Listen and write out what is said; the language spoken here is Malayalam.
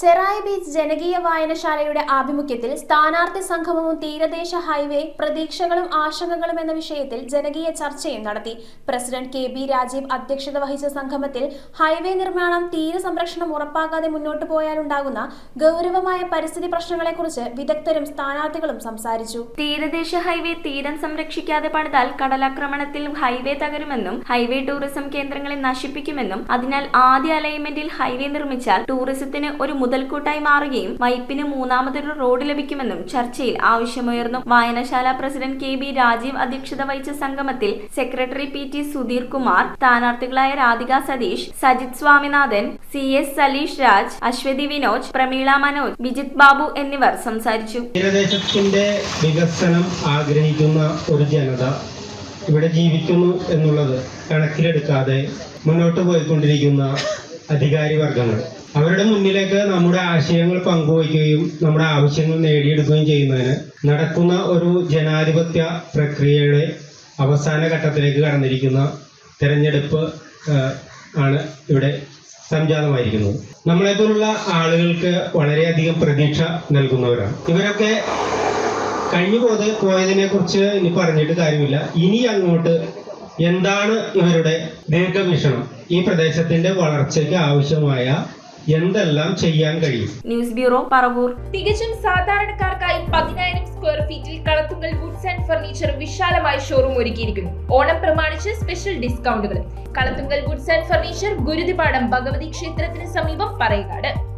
ചെറായി ബീച്ച് ജനകീയ വായനശാലയുടെ ആഭിമുഖ്യത്തിൽ സ്ഥാനാർത്ഥി സംഗമവും തീരദേശ ഹൈവേ പ്രതീക്ഷകളും ആശങ്കകളും എന്ന വിഷയത്തിൽ ജനകീയ ചർച്ചയും നടത്തി. പ്രസിഡന്റ് കെ ബി രാജീവ് അധ്യക്ഷത വഹിച്ച സംഗമത്തിൽ ഹൈവേ നിർമ്മാണം തീരസംരക്ഷണം ഉറപ്പാക്കാതെ മുന്നോട്ടു പോയാലുണ്ടാകുന്ന ഗൗരവമായ പരിസ്ഥിതി പ്രശ്നങ്ങളെക്കുറിച്ച് വിദഗ്ധരും സ്ഥാനാർത്ഥികളും സംസാരിച്ചു. തീരദേശ ഹൈവേ തീരം സംരക്ഷിക്കാതെ പണിതാൽ കടലാക്രമണത്തിൽ ഹൈവേ തകരുമെന്നും ഹൈവേ ടൂറിസം കേന്ദ്രങ്ങളെ നശിപ്പിക്കുമെന്നും അതിനാൽ ആദ്യ അലൈൻമെന്റിൽ ഹൈവേ നിർമ്മിച്ചാൽ ടൂറിസത്തിന് ഒരു മുതൽക്കൂട്ടായി മാറുകയും വൈപ്പിന് മൂന്നാമതൊരു റോഡ് ലഭിക്കുമെന്നും ചർച്ചയിൽ ആവശ്യമുയർന്നു. വായനശാല പ്രസിഡന്റ് കെ ബി രാജീവ് അധ്യക്ഷത വഹിച്ച സംഗമത്തിൽ secretary P T Sudheer Kumar സ്ഥാനാർത്ഥികളായ Radhika Satheesh Sajith Swaminathan C S Saleesh Raj Aswathy Vinoj Prameela Manoj Vijith Babu എന്നിവർ സംസാരിച്ചു. തീരദേശത്തിന്റെ വികസനം ആഗ്രഹിക്കുന്ന ഒരു ജനത ഇവിടെ ജീവിക്കുന്നു എന്നുള്ളത് കണക്കിലെടുക്കാതെ മുന്നോട്ട് പോയിക്കൊണ്ടിരിക്കുന്ന അധികാരി വർഗങ്ങൾ അവരുടെ മുന്നിലേക്ക് നമ്മുടെ ആശയങ്ങൾ പങ്കുവയ്ക്കുകയും നമ്മുടെ ആവശ്യങ്ങൾ നേടിയെടുക്കുകയും ചെയ്യുന്നതിന് നടക്കുന്ന ഒരു ജനാധിപത്യ പ്രക്രിയയുടെ അവസാന ഘട്ടത്തിലേക്ക് കടന്നിരിക്കുന്ന തെരഞ്ഞെടുപ്പ് ആണ് ഇവിടെ സംജാതമായിരിക്കുന്നത്. നമ്മളെപ്പോലുള്ള ആളുകൾക്ക് വളരെയധികം പ്രതീക്ഷ നൽകുന്നവരാണ്. ഇവരൊക്കെ കഴിഞ്ഞു പോയത് പോയതിനെ കുറിച്ച് ഇനി പറഞ്ഞിട്ട് കാര്യമില്ല. ഇനി അങ്ങോട്ട് എന്താണ് ഇവരുടെ ദീർഘവീക്ഷണം? ഈ പ്രദേശത്തിന്റെ വളർച്ചയ്ക്ക് ആവശ്യമായ എന്തെല്ലാം ചെയ്യാൻ കഴിയും? News bureau Paravur. തികച്ചും സാധാരണക്കാർക്കായി പതിനായിരം സ്ക്വയർ ഫീറ്റിൽ കളത്തുങ്കൽ വുഡ്സ് ആൻഡ് ഫർണിച്ചർ വിശാലമായ ഷോറൂം ഒരുക്കിയിരിക്കുന്നു. ഓണം പ്രമാണിച്ച് special ഡിസ്കൗണ്ടുകൾ Kalathunkal woods and furniture Guruthipadam Bhagavathi ക്ഷേത്രത്തിന് സമീപം പറയകാട്.